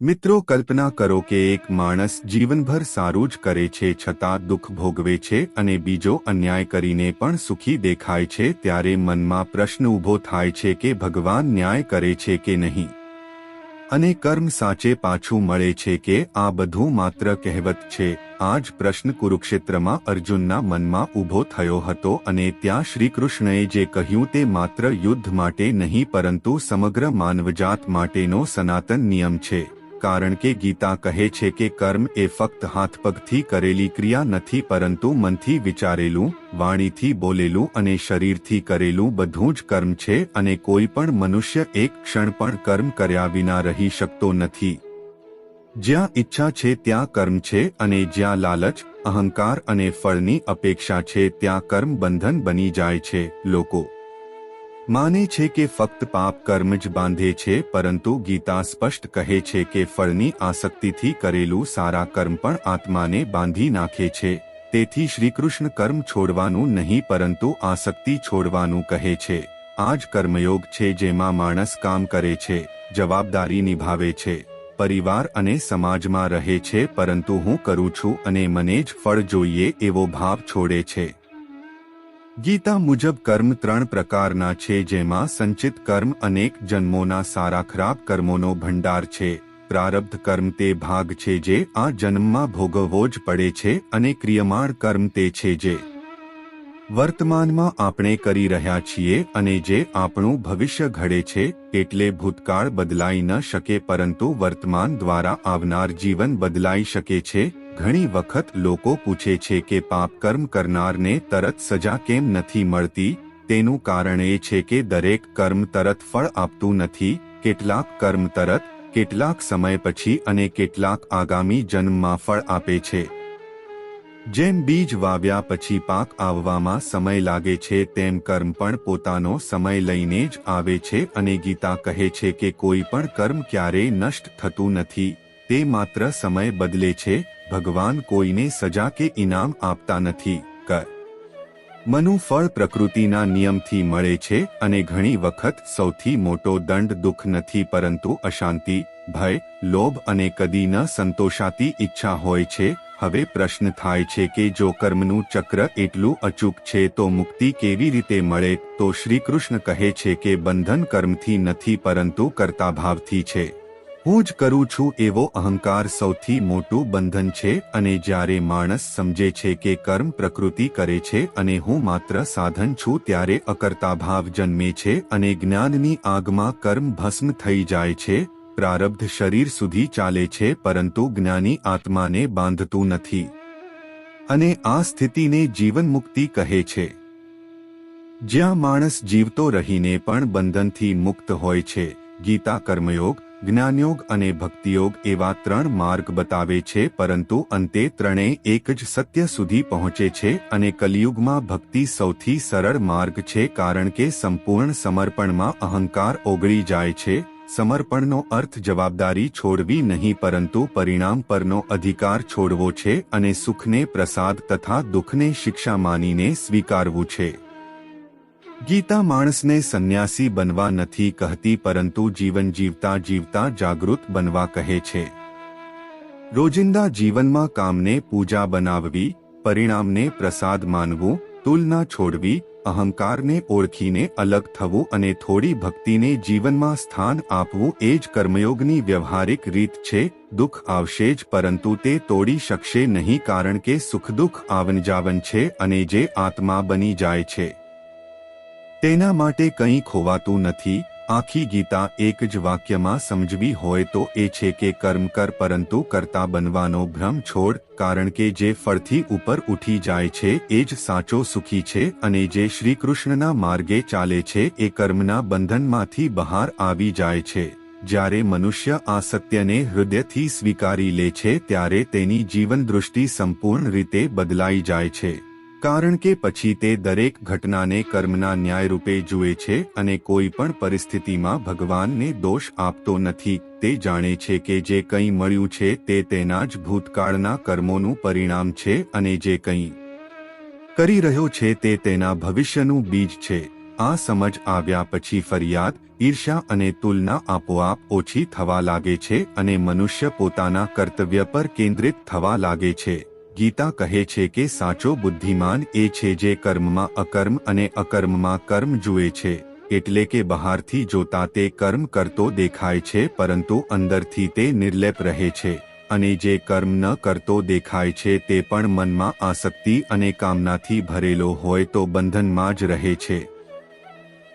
મિત્રો, કલ્પના કરો કે એક માણસ જીવનભર સારું જ કરે છે, છતાં દુઃખ ભોગવે છે અને બીજો અન્યાય કરીને પણ સુખી દેખાય છે, ત્યારે મનમાં પ્રશ્ન ઊભો થાય છે કે ભગવાન ન્યાય કરે છે કે નહીં? અને કર્મ સાચે પાછું મળે છે કે આ બધું માત્ર કહેવત છે. આ જ પ્રશ્ન કુરુક્ષેત્રમાં અર્જુનના મનમાં ઊભો થયો હતો અને ત્યાં શ્રીકૃષ્ણએ જે કહ્યું તે માત્ર યુદ્ધ માટે નહીં, પરંતુ સમગ્ર માનવજાત માટેનો સનાતન નિયમ છે. કારણ કે ગીતા કહે છે કે કર્મ એ ફક્ત હાથપગથી કરેલી ક્રિયા નથી પરંતુ મનથી વિચારેલું, વાણીથી બોલેલું અને શરીરથી કરેલું બધું જ કર્મ છે અને કોઈ પણ મનુષ્ય એક ક્ષણ પણ કર્મ કર્યા વિના રહી શકતો નથી. જ્યાં ઈચ્છા છે ત્યાં કર્મ છે અને જ્યાં લાલચ, અહંકાર અને ફળની અપેક્ષા છે ત્યાં કર્મ બંધન બની જાય છે, લોકો. માને છે કે ફક્ત પાપ કર્મ જ બાંધે છે, પરંતુ ગીતા સ્પષ્ટ કહે છે કે ફળની આસક્તિથી કરેલું સારા કર્મ પણ આત્માને બાંધી નાખે છે. તેથી શ્રીકૃષ્ણ કર્મ છોડવાનું નહીં, પરંતુ આસક્તિ છોડવાનું કહે છે. આ જ કર્મયોગ છે જેમાં માણસ કામ કરે છે, જવાબદારી નિભાવે છે, પરિવાર અને સમાજમાં રહે છે, પરંતુ હું કરું છું અને મને જ ફળ જોઈએ એવો ભાવ છોડે છે. ગીતા મુજબ કર્મ ત્રણ પ્રકારના છે જેમાં સંચિત કર્મ અનેક જન્મોના સારા ખરાબ કર્મોનો ભંડાર છે. પ્રારબ્ધ કર્મ તે ભાગ છે જે આ જન્મમાં ભોગવવો જ પડે છે અને ક્રિયમાણ કર્મ તે છે જે વર્તમાનમાં આપણે કરી રહ્યા છીએ અને જે આપણું ભવિષ્ય ઘડે છે એટલે ભૂતકાળ બદલાઈ ન શકે પરંતુ વર્તમાન દ્વારા આવનાર જીવન બદલાઈ શકે છે. ઘણી વખત લોકો પૂછે છે કે પાપ કર્મ કરનારને તરત સજા કેમ નથી મળતી? તેનું કારણ એ છે કે દરેક કર્મ તરત ફળ આપતું નથી. કેટલાક કર્મ તરત, કેટલાક સમય પછી અને કેટલાક આગામી જન્મમાં ફળ આપે છે. જેમ બીજ વાવ્યા પછી પાક આવવામાં સમય લાગે છે, તેમ કર્મ પણ પોતાનો સમય લઈને જ આવે છે અને ગીતા કહે છે કે કોઈ પણ કર્મ ક્યારેય નષ્ટ થતું નથી. તે માત્ર સમય બદલે છે ભગવાન કોઈને સજા કે ઇનામ આપતા નથી, કર. મનુ ફળ પ્રકૃતિના નિયમથી મળે છે અને ઘણી વખત સૌથી મોટો દંડ દુઃખ નથી, પરંતુ અશાંતિ, ભય, લોભ અને કદી ન સંતોષાતી ઈચ્છા હોય છે. હવે પ્રશ્ન થાય છે કે જો કર્મનું ચક્ર એટલું અચૂક છે તો મુક્તિ કેવી રીતે મળે? તો શ્રીકૃષ્ણ કહે છે કે બંધન કર્મથી નથી, પરંતુ કરતા ભાવથી છે. હું જ કરું છું એવો અહંકાર સૌથી મોટું બંધન છે અને જ્યારે માણસ સમજે છે કે કર્મ પ્રકૃતિ કરે છે અને હું માત્ર સાધન છું ત્યારે અકર્તા ભાવ જન્મે છે અને જ્ઞાનની આગમાં કર્મ ભસ્મ થઈ જાય છે, પ્રારબ્ધ શરીર સુધી ચાલે છે પરંતુ જ્ઞાની આત્માને બાંધતું નથી. અને આ સ્થિતિને જીવન મુક્તિ કહે છે. જ્યાં માણસ જીવતો રહીને પણ બંધનથી મુક્ત હોય છે, ગીતા કર્મયોગ જ્ઞાનયોગ અને ભક્તિયોગ એવા ત્રણ માર્ગ બતાવે છે, પરંતુ અંતે ત્રણેય એક જ સત્ય સુધી પહોંચે છે અને કલિયુગમાં ભક્તિ સૌથી સરળ માર્ગ છે કારણ કે સંપૂર્ણ સમર્પણમાં અહંકાર ઓગળી જાય છે. સમર્પણનો અર્થ જવાબદારી છોડવી નહીં, પરંતુ પરિણામ પરનો અધિકાર છોડવો છે અને સુખને પ્રસાદ તથા દુઃખને શિક્ષા માનીને સ્વીકારવું છે. ગીતા માણસને સંન્યાસી બનવા નથી કહેતી, પરંતુ જીવન જીવતા જીવતા જાગૃત બનવા કહે છે. રોજિંદા જીવનમાં કામને પૂજા બનાવવી, પરિણામને પ્રસાદ માનવું, તુલના છોડવી, અહંકારને ઓળખીને અલગ થવું અને થોડી ભક્તિને જીવનમાં સ્થાન આપવું એ જ કર્મયોગની વ્યવહારિક રીત છે, દુઃખ આવશે જ પરંતુ તે તોડી શકશે નહીં કારણ કે સુખ દુઃખ આવન જાવન છે અને જે આત્મા બની જાય છે. તેના માટે કંઈ ખોવાતું નથી, આખી ગીતા એક જ વાક્યમાં સમજવી હોય તો એ છે કે કર્મ કર પરંતુ કરતા બનવાનો ભ્રમ છોડ, કારણ કે જે ફળથી ઉપર ઉઠી જાય છે એ જ સાચો સુખી છે અને જે શ્રીકૃષ્ણના માર્ગે ચાલે છે એ કર્મના બંધનમાંથી બહાર આવી જાય છે. જ્યારે મનુષ્ય આ સત્યને હૃદયથી સ્વીકારી લે છે ત્યારે તેની જીવન દૃષ્ટિ સંપૂર્ણ રીતે બદલાઈ જાય છે. કારણ કે પછી તે દરેક ઘટનાને કર્મના ન્યાય રૂપે જુએ છે અને કોઈ પણ પરિસ્થિતિમાં ભગવાનને દોષ આપતો નથી, તે જાણે છે કે જે કંઈ મળ્યું છે તે તેના જ ભૂતકાળના કર્મોનું પરિણામ છે અને જે કંઈ કરી રહ્યો છે તે તેના ભવિષ્યનું બીજ છે. આ સમજ આવ્યા પછી ફરિયાદ ઈર્ષા અને તુલના આપોઆપ ઓછી થવા લાગે છે અને મનુષ્ય પોતાના કર્તવ્ય પર કેન્દ્રિત થવા લાગે છે. ગીતા કહે છે કે સાચો બુદ્ધિમાન એ છે જે કર્મમાં અકર્મ અને અકર્મમાં કર્મ જુએ છે, એટલે કે બહારથી જોતા તે કર્મ કરતો દેખાય છે પરંતુ અંદરથી તે નિર્લેપ રહે છે, અને જે કર્મ ન કરતો દેખાય છે તે પણ મનમાં આસક્તિ અને કામનાથી ભરેલો હોય તો બંધનમાં જ રહે છે.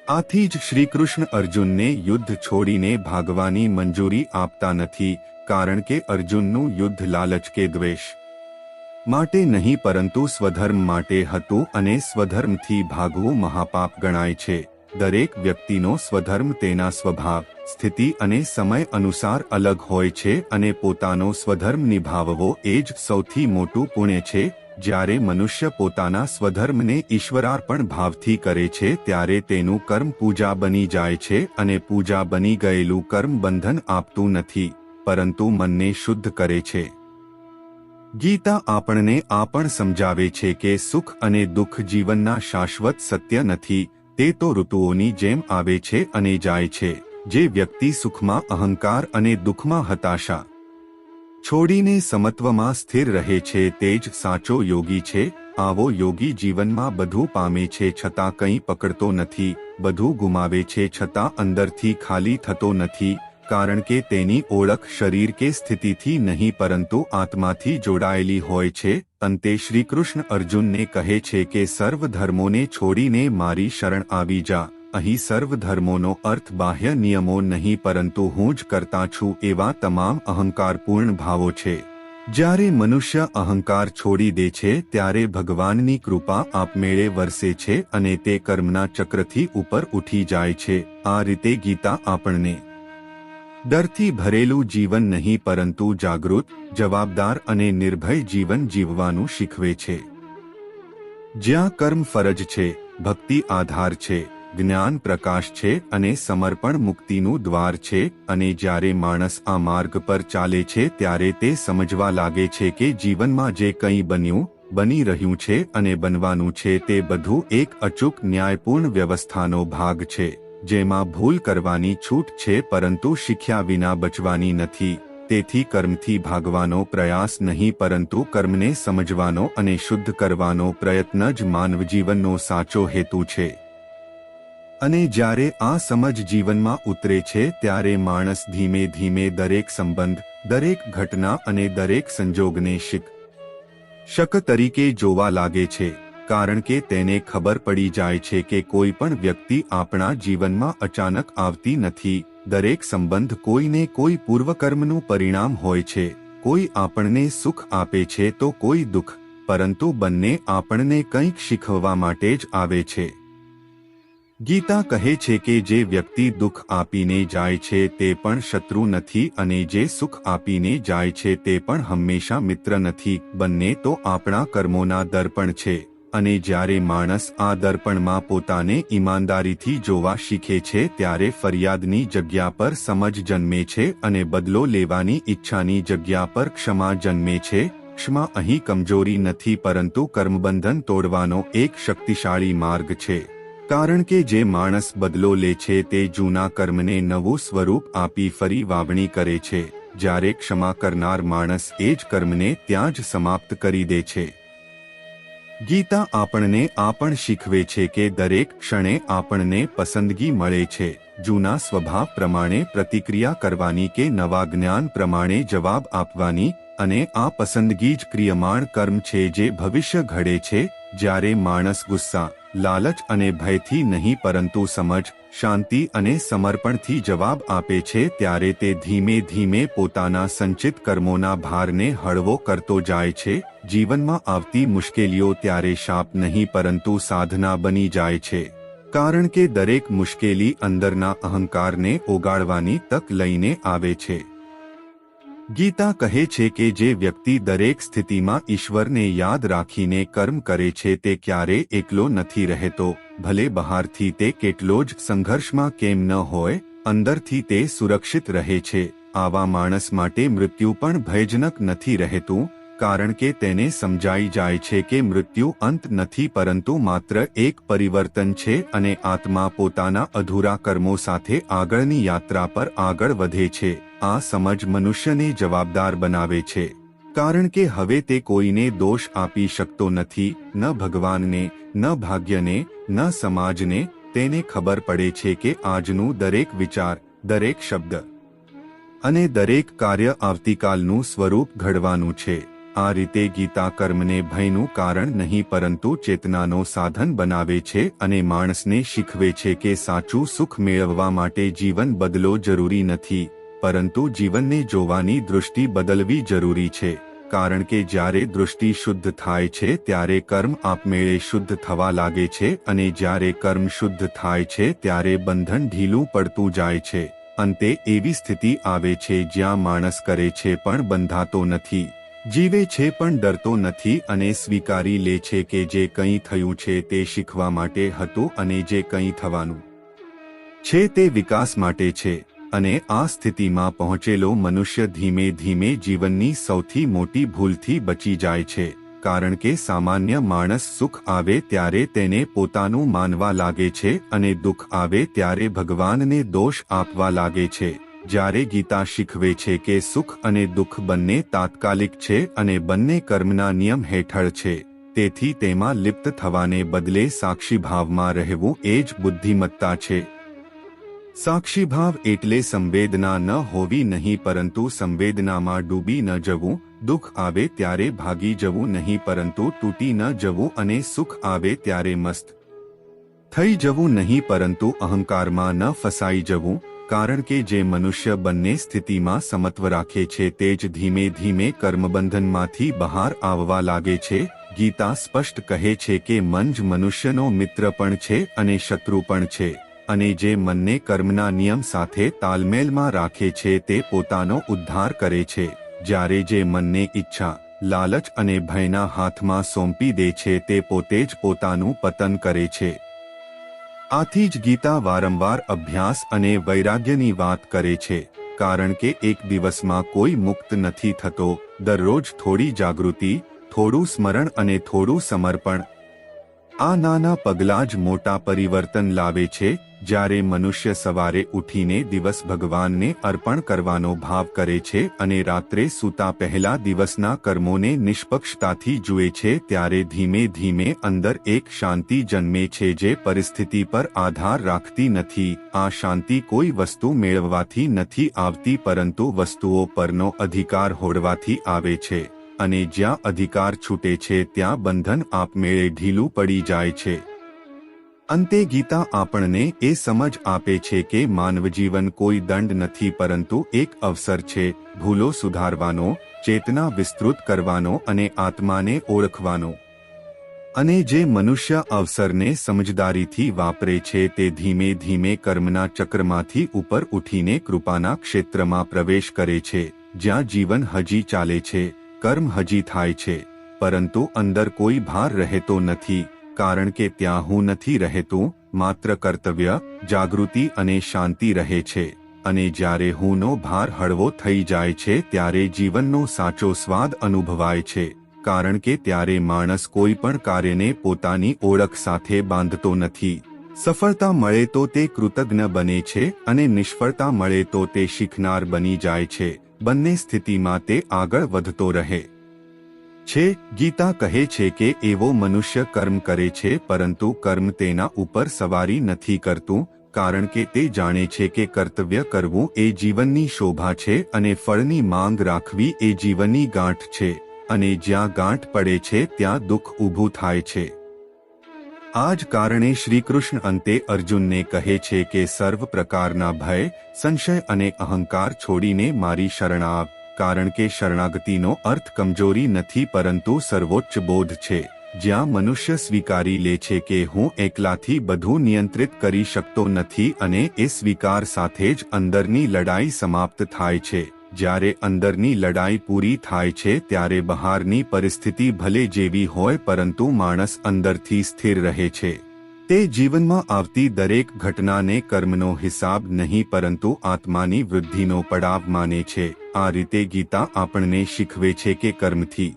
આથી જ શ્રીકૃષ્ણ અર્જુનને યુદ્ધ છોડીને ભાગવાની મંજૂરી આપતા નથી, કારણ કે અર્જુનનું યુદ્ધ લાલચ કે દ્વેષ માટે નહીં, પરંતુ સ્વધર્મ માટે હતું અને સ્વધર્મથી ભાગવું મહાપાપ ગણાય છે. દરેક વ્યક્તિનો સ્વધર્મ તેના સ્વભાવ, સ્થિતિ અને સમય અનુસાર અલગ હોય છે અને પોતાનો સ્વધર્મ નિભાવવો એ જ સૌથી મોટું પુણ્ય છે. જ્યારે મનુષ્ય પોતાના સ્વધર્મને ઈશ્વરાર્પણ ભાવથી કરે છે, ત્યારે તેનું કર્મ પૂજા બની જાય છે અને પૂજા બની ગયેલું કર્મ બંધન આપતું નથી, પરંતુ મનને શુદ્ધ કરે છે. ગીતા આપણને આ પણ સમજાવે છે કે સુખ અને દુઃખ જીવનના શાશ્વત સત્ય નથી, તે તો ઋતુઓની જેમ આવે છે અને જાય છે, જે વ્યક્તિ સુખમાં અહંકાર અને દુઃખમાં હતાશા છોડીને સમત્વમાં સ્થિર રહે છે તે જ સાચો યોગી છે, આવો યોગી જીવનમાં બધું પામે છે છતાં કંઈ પકડતો નથી, બધું ગુમાવે છે છતાં અંદરથી ખાલી થતો નથી કારણ કે તેની ઓળખ શરીર કે સ્થિતિથી નહીં પરંતુ આત્માથી જોડાયેલી હોય છે, અંતે શ્રીકૃષ્ણ અર્જુનને કહે છે કે સર્વ ધર્મોને છોડીને મારી શરણ આવી જા. અહીં સર્વ ધર્મોનો અર્થ બાહ્ય નિયમો નહીં પરંતુ હું જ કરતા છું એવા તમામ અહંકારપૂર્ણ ભાવો છે. જ્યારે મનુષ્ય અહંકાર છોડી દે છે, ત્યારે ભગવાનની કૃપા આપમેળે વરસે છે અને તે કર્મના ચક્રથી ઉપર ઉઠી જાય છે. આ રીતે ગીતા આપણને ડરથી ભરેલું જીવન નહીં પરંતુ જાગૃત, જવાબદાર અને નિર્ભય જીવન જીવવાનું શીખવે છે. જ્યાં કર્મ ફરજ છે, ભક્તિ આધાર છે, જ્ઞાન પ્રકાશ છે અને સમર્પણ મુક્તિનું દ્વાર છે અને જ્યારે માણસ આ માર્ગ પર ચાલે છે ત્યારે તે સમજવા લાગે છે કે જીવનમાં જે કંઈ બન્યું, બની રહ્યું છે અને બનવાનું છે તે બધું એક અચૂક ન્યાયપૂર્ણ વ્યવસ્થાનો ભાગ છે. જેમાં ભૂલ કરવાની છૂટ છે પરંતુ શીખ્યા વિના બચવાની નથી, તેથી કર્મથી ભાગવાનો પ્રયાસ નહીં પરંતુ કર્મને સમજવાનો અને શુદ્ધ કરવાનો પ્રયત્ન જ માનવ જીવનનો સાચો હેતુ છે. અને જ્યારે આ સમજ જીવનમાં ઉતરે છે ત્યારે માણસ ધીમે ધીમે દરેક સંબંધ, દરેક ઘટના અને દરેક સંજોગને શિક શક તરીકે જોવા લાગે છે. કારણ કે તેને ખબર પડી જાય છે કે કોઈ પણ વ્યક્તિ આપણા જીવનમાં અચાનક આવતી નથી. દરેક સંબંધ કોઈને કોઈ પૂર્વકર્મનું પરિણામ હોય છે. કોઈ આપણને સુખ આપે છે તો કોઈ દુઃખ, પરંતુ બંને આપણને કંઈક શીખવવા માટે જ આવે છે. ગીતા કહે છે કે જે વ્યક્તિ દુઃખ આપીને જાય છે તે પણ શત્રુ નથી અને જે સુખ આપીને જાય છે તે પણ હંમેશા મિત્ર નથી. બંને તો આપણા કર્મોના દર્પણ છે. અને જ્યારે માણસ આ દર્પણમાં પોતાને ઈમાનદારીથી જોવા શીખે છે ત્યારે ફરિયાદની જગ્યા પર સમજ જન્મે છે અને બદલો લેવાની ઈચ્છાની જગ્યા પર ક્ષમા જન્મે છે. ક્ષમા અહીં કમજોરી નથી પરંતુ કર્મબંધન તોડવાનો એક શક્તિશાળી માર્ગ છે. કારણ કે જે માણસ બદલો લે છે તે જૂના કર્મને નવું સ્વરૂપ આપી ફરી વાવણી કરે છે. જ્યારે ક્ષમા કરનાર માણસ એ જ કર્મને ત્યાં જ સમાપ્ત કરી દે છે. ગીતા આપણને આ પણ શીખવે છે કે દરેક ક્ષણે આપણને પસંદગી મળે છે. જૂના સ્વભાવ પ્રમાણે પ્રતિક્રિયા કરવાની કે નવા જ્ઞાન પ્રમાણે જવાબ આપવાની અને આ પસંદગી જ ક્રિયમાણ કર્મ છે જે ભવિષ્ય ઘડે છે. જ્યારે માણસ ગુસ્સા, લાલચ અને ભયથી નહીં પરંતુ સમજ શાંતિ અને સમર્પણથી જવાબ આપે છે ત્યારે તે ધીમે ધીમે પોતાના સંચિત કર્મોના ભારને હળવો કરતો જાય છે. જીવનમાં આવતી મુશ્કેલીઓ ત્યારે શાપ નહીં પરંતુ સાધના બની જાય છે. કારણ કે દરેક મુશ્કેલી અંદરના અહંકારને ઓગાળવાની તક લઈને આવે છે. ગીતા કહે છે કે જે વ્યક્તિ દરેક સ્થિતિમાં ઈશ્વરને યાદ રાખીને કર્મ કરે છે તે ક્યારે એકલો નથી રહેતો, ભલે બહારથી તે કેટલો જ સંઘર્ષમાં કેમ ન હોય, અંદરથી તે સુરક્ષિત રહે છે, આવા માણસ માટે મૃત્યુ પણ ભયજનક નથી રહેતું કારણ કે તેને સમજાઈ જાય છે કે મૃત્યુ અંત નથી પરંતુ માત્ર એક પરિવર્તન છે અને આત્મા પોતાના અધૂરા કર્મો સાથે આગળની યાત્રા પર આગળ વધે છે. આ સમજ મનુષ્યને જવાબદાર બનાવે છે. કારણ કે હવે તે કોઈને દોષ આપી શકતો નથી, ન ભગવાનને, ન ભાગ્યને, ન સમાજને, તેને ખબર પડે છે કે આજનું દરેક વિચાર, દરેક શબ્દ અને દરેક કાર્ય આવતીકાલનું સ્વરૂપ ઘડવાનું છે. આ રીતે ગીતા કર્મને ભયનું કારણ નહીં પરંતુ ચેતનાનો સાધન બનાવે છે અને માણસને શીખવે છે કે સાચું સુખ મેળવવા માટે જીવન બદલો જરૂરી નથી, પરંતુ જીવનને જોવાની દૃષ્ટિ બદલવી જરૂરી છે, કારણ કે જ્યારે દૃષ્ટિ શુદ્ધ થાય છે ત્યારે કર્મ આપમેળે શુદ્ધ થવા લાગે છે અને જ્યારે કર્મ શુદ્ધ થાય છે ત્યારે બંધન ઢીલું પડતું જાય છે. અંતે એવી સ્થિતિ આવે છે જ્યાં માણસ કરે છે પણ બંધાતો નથી. જીવે છે પણ ડરતો નથી અને સ્વીકારી લે છે કે જે કંઈ થયું છે તે શીખવા માટે હતું અને જે કંઈ થવાનું છે તે વિકાસ માટે છે અને આ સ્થિતિમાં પહોંચેલો મનુષ્ય ધીમે ધીમે જીવનની સૌથી મોટી ભૂલથી બચી જાય છે, કારણ કે સામાન્ય માણસ સુખ આવે ત્યારે તેને પોતાનું માનવા લાગે છે અને દુઃખ આવે ત્યારે ભગવાનને દોષ આપવા લાગે છે. જ્યારે ગીતા શીખવે છે કે સુખ અને દુઃખ બંને તાત્કાલિક છે અને બંને કર્મના નિયમ હેઠળ છે, તેથી તેમાં લિપ્ત થવાને બદલે સાક્ષીભાવમાં રહેવું એ જ બુદ્ધિમત્તા છે. સાક્ષીભાવ એટલે સંવેદના ન હોવી નહીં પરંતુ સંવેદનામાં ડૂબી ન જવું, દુઃખ આવે ત્યારે ભાગી જવું નહીં પરંતુ તૂટી ન જવું અને સુખ આવે ત્યારે મસ્ત થઈ જવું નહીં પરંતુ અહંકારમાં ન ફસાઈ જવું કારણ કે જે મનુષ્ય બંને સ્થિતિમાં સમત્વ રાખે છે તે જ ધીમે ધીમે કર્મબંધનમાંથી બહાર આવવા લાગે છે. ગીતા સ્પષ્ટ કહે છે કે મન જ મનુષ્યનો મિત્ર પણ છે અને શત્રુ પણ છે, અને જે મનને કર્મના નિયમ સાથે તાલમેલમાં રાખે છે તે પોતાનો ઉદ્ધાર કરે છે. જ્યારે જે મનને ઈચ્છા, લાલચ અને ભયના હાથમાં સોંપી દે છે તે પોતે જ પોતાનું પતન કરે છે. આથી જ ગીતા વારંવાર અભ્યાસ અને વૈરાગ્યની વાત કરે છે, કારણ કે એક દિવસમાં કોઈ મુક્ત નથી થતો, દરરોજ થોડી જાગૃતિ, થોડું સ્મરણ અને થોડું સમર્પણ. આ નાના પગલાં જ મોટા પરિવર્તન લાવે છે જ્યારે મનુષ્ય સવારે ઉઠીને દિવસ ભગવાનને અર્પણ કરવાનો ભાવ કરે છે અને રાત્રે સૂતા પહેલા દિવસના કર્મોને નિષ્પક્ષતાથી જુએ છે, ત્યારે ધીમે ધીમે અંદર એક શાંતિ જન્મે છે જે પરિસ્થિતિ પર આધાર રાખતી નથી. આ શાંતિ કોઈ વસ્તુ મેળવવાથી નથી આવતી, પરંતુ વસ્તુઓ પરનો અધિકાર હોડવાથી આવે છે અને જ્યાં અધિકાર છૂટે છે, ત્યાં બંધન આપમેળે ઢીલું પડી જાય છે. અંતે ગીતા આપણને એ સમજ આપે છે કે માનવજીવન કોઈ દંડ નથી પરંતુ એક અવસર છે, ભૂલો સુધારવાનો, ચેતના વિસ્તૃત કરવાનો અને આત્માને ઓળખવાનો. અને જે મનુષ્ય અવસરને સમજદારીથી વાપરે છે તે ધીમે ધીમે કર્મના ચક્રમાંથી ઉપર ઉઠીને કૃપાના ક્ષેત્રમાં પ્રવેશ કરે છે, જ્યાં જીવન હજી ચાલે છે, કર્મ હજી થાય છે, પરંતુ અંદર કોઈ ભાર રહેતો નથી. કારણ કે ત્યાં હું નથી રહેતું, માત્ર કર્તવ્ય, જાગૃતિ અને શાંતિ રહે છે. અને જ્યારે હુંનો ભાર હળવો થઈ જાય છે, ત્યારે જીવનનો સાચો સ્વાદ અનુભવાય છે. કારણ કે ત્યારે માણસ કોઈ પણ કાર્યને પોતાની ઓળખ સાથે બાંધતો નથી. સફળતા મળે તો તે કૃતજ્ઞ બને છે અને નિષ્ફળતા મળે તો તે શીખનાર બની જાય છે. બંને સ્થિતિમાં તે આગળ વધતો રહે. છે, ગીતા કહે છે કે એવો મનુષ્ય કર્મ કરે છે, પરંતુ કર્મ તેના ઉપર સવારી નથી કરતું, કારણ કે તે જાણે છે કે કર્તવ્ય કરવું એ જીવનની શોભા છે અને ફળની માંગ રાખવી એ જીવનની ગાંઠ છે, અને જ્યાં ગાંઠ પડે છે ત્યાં દુઃખ ઊભું થાય છે. આ જ કારણે શ્રીકૃષ્ણ અંતે અર્જુનને કહે છે કે સર્વ પ્રકારના ભય, સંશય અને અહંકાર છોડીને મારી શરણ આવ કારણ કે શરણાગતિનો અર્થ કમજોરી નથી પરંતુ સર્વોચ્ચ બોધ છે. જ્યાં મનુષ્ય સ્વીકારી લે છે કે હું એકલાથી બધું નિયંત્રિત કરી શકતો નથી અને એ સ્વીકાર સાથે જ અંદરની લડાઈ સમાપ્ત થાય છે. જ્યારે અંદરની લડાઈ પૂરી થાય છે ત્યારે બહારની પરિસ્થિતિ ભલે જેવી હોય પરંતુ માણસ અંદરથી સ્થિર રહે છે. તે જીવનમાં આવતી દરેક ઘટનાને કર્મનો હિસાબ નહીં પરંતુ આત્માની વૃદ્ધિનો પડાવ માને છે. આ રીતે ગીતા આપણને શીખવે છે કે કર્મથી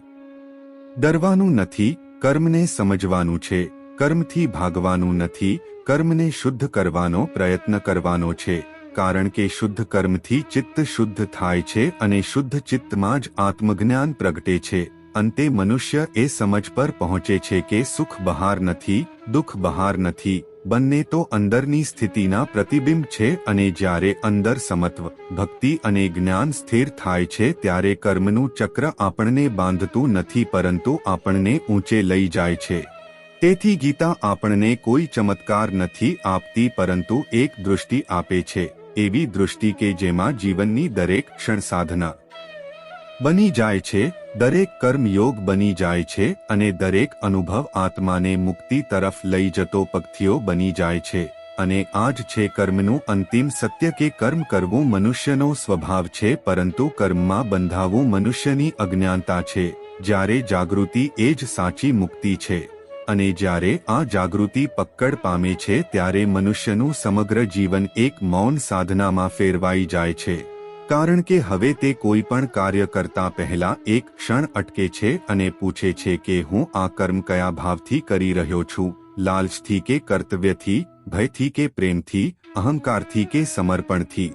ડરવાનું નથી, કર્મને સમજવાનું છે, કર્મથી ભાગવાનું નથી, કર્મને શુદ્ધ કરવાનો પ્રયત્ન કરવાનો છે, કારણ કે શુદ્ધ કર્મથી ચિત્ત શુદ્ધ થાય છે અને શુદ્ધ ચિત્તમાં જ આત્મજ્ઞાન પ્રગટે છે. અંતે મનુષ્ય એ સમજ પર પહોંચે છે કે સુખ બહાર નથી, દુઃખ બહાર નથી. બંને તો અંદરની સ્થિતિના પ્રતિબિંબ છે અને જ્યારે અંદર સમત્વ, ભક્તિ અને જ્ઞાન સ્થિર થાય છે ત્યારે કર્મનું ચક્ર આપણને બાંધતું નથી પરંતુ આપણને ઊંચે લઈ જાય છે. તેથી ગીતા આપણને કોઈ ચમત્કાર નથી આપતી પરંતુ એક દૃષ્ટિ આપે છે, એવી દૃષ્ટિ કે જેમાં જીવનની દરેક ક્ષણ સાધના બની જાય છે દરેક કર્મયોગ બની જાય છે અને દરેક અનુભવ આત્માને મુક્તિ તરફ લઈ જતો પગથિયો બની જાય છે. અને આ જ છે કર્મનું અંતિમ સત્ય કે કર્મ કરવું મનુષ્યનો સ્વભાવ છે, પરંતુ કર્મમાં બંધાવવું મનુષ્યની અજ્ઞાનતા છે. જ્યારે જાગૃતિ એ જ સાચી મુક્તિ છે. અને જ્યારે આ જાગૃતિ પક્કડ પામે છે, ત્યારે મનુષ્યનું સમગ્ર જીવન એક મૌન સાધનામાં ફેરવાઈ જાય છે. કારણ કે હવે તે કોઈ પણ કાર્ય કરતા પહેલા એક ક્ષણ અટકે છે અને પૂછે છે કે હું આ કર્મ કયા ભાવથી કરી રહ્યો છું? લાલચથી કે કર્તવ્યથી? ભયથી કે પ્રેમથી? અહંકારથી કે સમર્પણથી?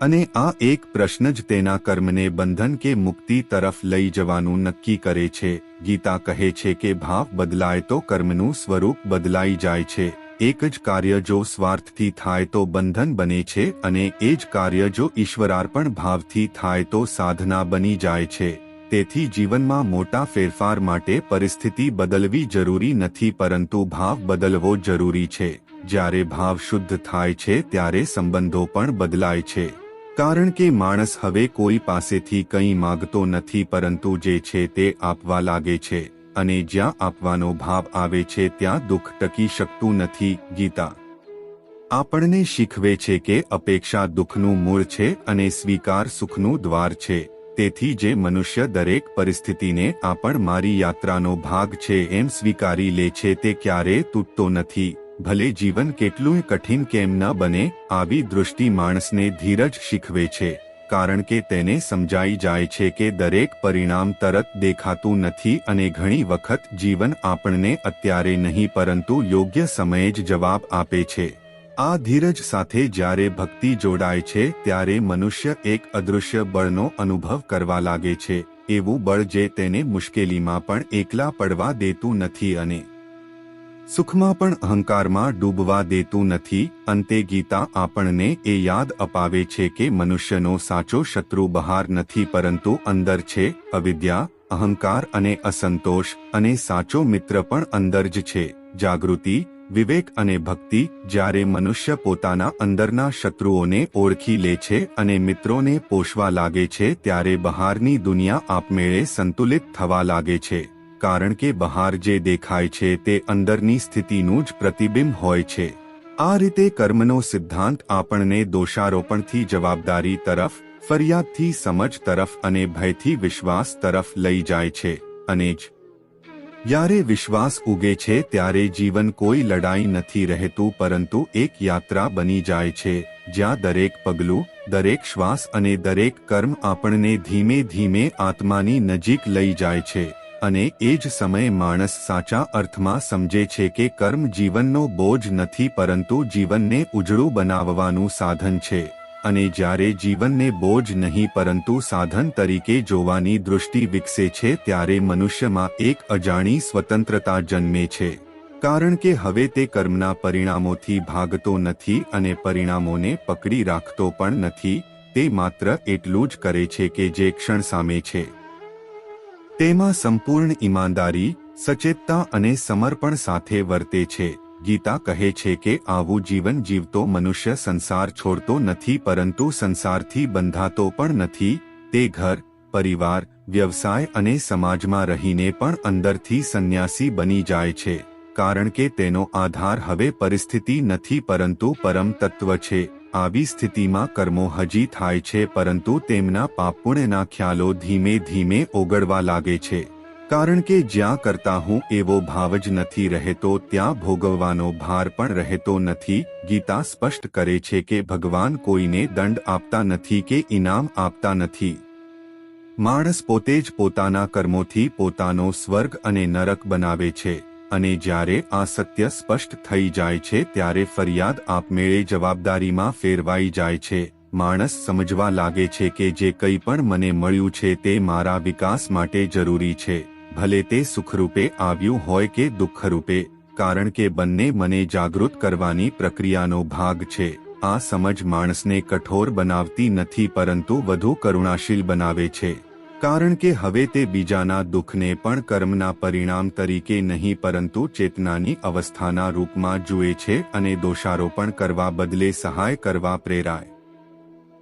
અને આ એક પ્રશ્ન જ તેના કર્મને બંધન કે મુક્તિ તરફ લઈ જવાનું નક્કી કરે છે. ગીતા કહે છે કે ભાવ બદલાય તો કર્મનું સ્વરૂપ બદલાઈ જાય છે. એક જ કાર્ય જો સ્વાર્થથી થાય તો બંધન બને છે અને એ જ કાર્ય જો ઈશ્વરાર્પણ ભાવથી થાય તો સાધના બની જાય છે. તેથી જીવનમાં મોટા ફેરફાર માટે પરિસ્થિતિ બદલવી જરૂરી નથી પરંતુ ભાવ બદલવો જરૂરી છે. જ્યારે ભાવ શુદ્ધ થાય છે ત્યારે સંબંધો પણ બદલાય છે. કારણ કે માણસ હવે કોઈ પાસેથી કંઈ માગતો નથી પરંતુ જે છે તે આપવા લાગે છે. અને જ્યાં આપવાનો ભાવ આવે છે ત્યાં દુઃખ ટકી શકતું નથી, ગીતા. આપણને શીખવે છે કે અપેક્ષા દુઃખનું મૂળ છે અને સ્વીકાર સુખનું દ્વાર છે. તેથી જે મનુષ્ય દરેક પરિસ્થિતિને આપણ મારી યાત્રાનો ભાગ છે એમ સ્વીકારી લે છે તે ક્યારે તૂટતો નથી. ભલે જીવન કેટલું કઠિન કેમ ન બને, આવી દૃષ્ટિ માણસને ધીરજ શીખવે છે. કારણ કે તેને સમજાઈ જાય છે કે દરેક પરિણામ તરત દેખાતું નથી અને ઘણી વખત જીવન આપણને અત્યારે નહીં પરંતુ યોગ્ય સમયે જ જવાબ આપે છે. આ ધીરજ સાથે જ્યારે ભક્તિ જોડાય છે, ત્યારે મનુષ્ય એક અદૃશ્ય બળનો અનુભવ કરવા લાગે છે. એવું બળ જે તેને મુશ્કેલીમાં પણ એકલા પડવા દેતું નથી અને સુખમાં પણ અહંકારમાં ડૂબવા દેતું નથી, અંતે ગીતા આપણને એ યાદ અપાવે છે કે મનુષ્યનો સાચો શત્રુ બહાર નથી પરંતુ અંદર છે, અવિદ્યા, અહંકાર અને અસંતોષ, અને સાચો મિત્ર પણ અંદર જ છે. જાગૃતિ, વિવેક અને ભક્તિ જ્યારે મનુષ્ય પોતાના અંદરના શત્રુઓને ઓળખી લે છે અને મિત્રોને પોષવા લાગે છે ત્યારે બહારની દુનિયા આપમેળે સંતુલિત થવા લાગે છે. કારણ કે બહાર જે દેખાય છે તે અંદરની સ્થિતિનું જ પ્રતિબિંબ હોય છે. આ રીતે કર્મનો સિદ્ધાંત આપણને દોષારોપણથી જવાબદારી તરફ, ફરિયાદથી સમજ તરફ અને ભયથી વિશ્વાસ તરફ લઈ જાય છે. અને જ જ્યારે વિશ્વાસ ઉગે છે ત્યારે જીવન કોઈ લડાઈ નથી રહેતું પરંતુ એક યાત્રા બની જાય છે, જ્યાં દરેક પગલું, દરેક શ્વાસ અને દરેક કર્મ આપણને ધીમે ધીમે આત્માની નજીક લઈ જાય છે. અને એ જ સમયે માણસ સાચા અર્થમાં સમજે છે કે કર્મ જીવનનો બોજ નથી પરંતુ જીવનને ઉજળું બનાવવાનું સાધન છે. અને જ્યારે જીવનને બોજ નહીં પરંતુ સાધન તરીકે જોવાની દૃષ્ટિ વિકસે છે ત્યારે મનુષ્યમાં એક અજાણી સ્વતંત્રતા જન્મે છે. કારણ કે હવે તે કર્મના પરિણામોથી ભાગતો નથી અને પરિણામોને પકડી રાખતો પણ નથી, તે માત્ર એટલું જ કરે છે કે જે ક્ષણ સામે છે. તેમાં સંપૂર્ણ ઈમાનદારી, સચેતતા અને સમર્પણ સાથે વર્તે છે. ગીતા કહે છે કે આવું જીવન જીવતો મનુષ્ય સંસાર છોડતો નથી પરંતુ સંસારથી બંધાતો પણ નથી. તે ઘર, પરિવાર, વ્યવસાય અને સમાજમાં રહીને પણ અંદરથી સંન્યાસી બની જાય છે. કારણ કે તેનો આધાર હવે પરિસ્થિતિ નથી પરંતુ પરમ તત્વ છે. આવી સ્થિતિમાં કર્મો હજી થાય છે પરંતુ તેમના પાપુણ્યના ખ્યાલો ધીમે ધીમે ઓગળવા લાગે છે. કારણ કે જ્યાં કરતા હું એવો ભાવ જ નથી રહેતો ત્યાં ભોગવવાનો ભાર પણ રહેતો નથી. ગીતા સ્પષ્ટ કરે છે કે ભગવાન કોઈને દંડ આપતા નથી કે ઇનામ આપતા નથી. માણસ પોતે જ પોતાના કર્મોથી પોતાનો સ્વર્ગ અને નરક બનાવે છે. અને જ્યારે આ સત્ય સ્પષ્ટ થઈ જાય છે ત્યારે ફરિયાદ આપમેળે જવાબદારીમાં ફેરવાઈ જાય છે. માણસ સમજવા લાગે છે કે જે કંઈ પણ મને મળ્યું છે તે મારા વિકાસ માટે જરૂરી છે. ભલે તે સુખરૂપે આવ્યું હોય કે દુઃખરૂપે, કારણ કે બંને મને જાગૃત કરવાની પ્રક્રિયાનો ભાગ છે. આ સમજ માણસને કઠોર બનાવતી નથી પરંતુ વધુ કરુણાશીલ બનાવે છે. કારણ કે હવે તે બીજાના દુઃખને પણ કર્મના પરિણામ તરીકે નહીં, પરંતુ ચેતનાની અવસ્થાના રૂપમાં જુએ છે અને દોષારોપણ કરવા બદલે સહાય કરવા પ્રેરાય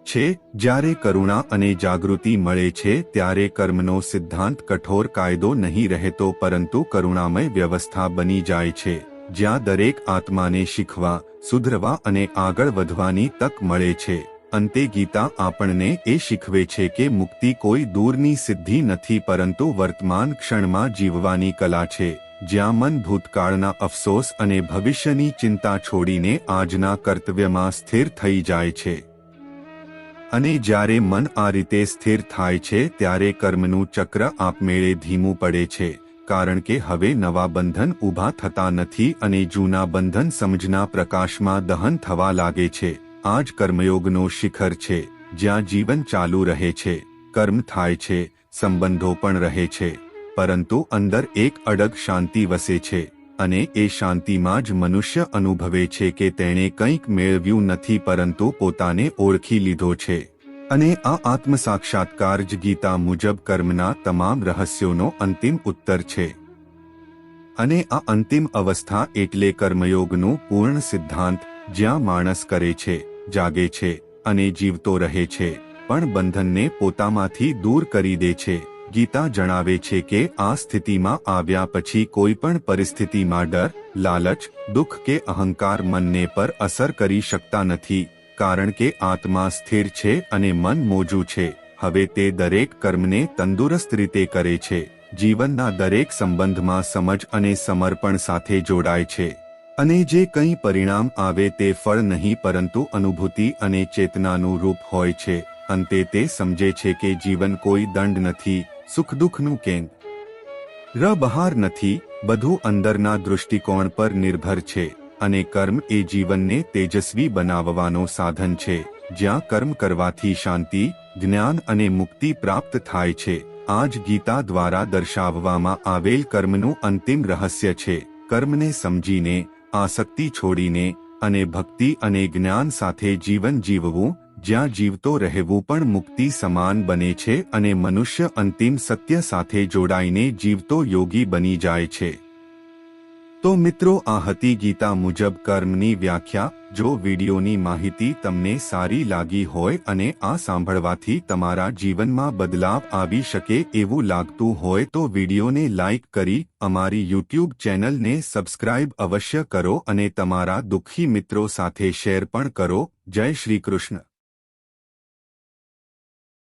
છે. જ્યારે કરુણા અને જાગૃતિ મળે છે, ત્યારે કર્મનો સિદ્ધાંત કઠોર કાયદો નહીં રહેતો, પરંતુ કરુણામય વ્યવસ્થા બની જાય છે. જ્યાં દરેક આત્માને શીખવા, સુધરવા અને આગળ વધવાની તક મળે છે. અંતે ગીતા આપણને એ શીખવે છે કે મુક્તિ કોઈ દૂરની સિદ્ધિ નથી પરંતુ વર્તમાન ક્ષણમાં જીવવાની કલા છે. જ્યાં મન ભૂતકાળના અફસોસ અને ભવિષ્યની ચિંતા છોડીને આજના કર્તવ્યમાં સ્થિર થઈ જાય છે. અને જ્યારે મન આ રીતે સ્થિર થાય છે ત્યારે કર્મનું ચક્ર આપમેળે ધીમું પડે છે, કારણ કે હવે નવા બંધન ઊભા થતા નથી અને જૂના બંધન સમજના પ્રકાશમાં દહન થવા લાગે છે. આ જ કર્મયોગનો શિખર છે, જ્યાં જીવન ચાલુ રહે છે, કર્મ થાય છે, સંબંધો પણ રહે છે, પરંતુ અંદર એક અડગ શાંતિ વસે છે, અને એ શાંતિમાં જ મનુષ્ય અનુભવે છે કે તેણે કંઈક મેળવ્યું નથી પરંતુ પોતાને ઓળખી લીધો છે. અને આ આત્મસાક્ષાત્કાર જ ગીતા મુજબ કર્મના તમામ રહસ્યોનો અંતિમ ઉત્તર છે. અને આ અંતિમ અવસ્થા એટલે કર્મયોગનું પૂર્ણ સિદ્ધાંત, જ્યાં માણસ કરે છે. જાગે છે અને જીવતો રહે છે, પણ બંધનને પોતામાંથી દૂર કરી દે છે. ગીતા જણાવે છે કે આ સ્થિતિમાં આવ્યા પછી કોઈ પણ પરિસ્થિતિમાં ડર, લાલચ, દુઃખ કે અહંકાર મનને પર અસર કરી શકતા નથી, કારણ કે આત્મા સ્થિર છે અને મન મોજું છે. હવે તે દરેક કર્મને તંદુરસ્ત રીતે કરે છે. જીવનના દરેક સંબંધમાં સમજ અને સમર્પણ સાથે જોડાય છે. અને જે કંઈ પરિણામ આવે તે ફળ નહીં પરંતુ અનુભૂતિ અને ચેતનાનું રૂપ હોય છે, અંતે તે સમજે છે કે જીવન કોઈ દંડ નથી, સુખ દુઃખનું કેન્દ્ર બહાર નથી, બધું અંદરના દૃષ્ટિકોણ પર નિર્ભર છે, અને કર્મ એ જીવનને તેજસ્વી બનાવવાનો સાધન છે, જ્યાં કર્મ કરવાથી શાંતિ, જ્ઞાન અને મુક્તિ પ્રાપ્ત થાય છે આ જ ગીતા દ્વારા દર્શાવવામાં આવેલ કર્મનું અંતિમ રહસ્ય છે, કર્મને સમજીને આસક્તિ છોડીને અને ભક્તિ અને જ્ઞાન સાથે જીવન જીવવું, જ્યાં જીવતો રહેવું પણ મુક્તિ સમાન બને છે અને મનુષ્ય અંતિમ સત્ય સાથે જોડાઈને જીવતો યોગી બની જાય છે. તો મિત્રો, આ હતી ગીતા મુજબ કર્મની વ્યાખ્યા. જો વિડીયોની માહિતી તમને સારી લાગી હોય અને આ સાંભળવાથી તમારા જીવનમાં બદલાવ આવી શકે એવું લાગતું હોય તો વિડીયોને લાઇક કરી અમારી યુટ્યુબ ચેનલને સબસ્ક્રાઇબ અવશ્ય કરો અને તમારા દુઃખી મિત્રો સાથે શેર પણ કરો. જય શ્રી કૃષ્ણ.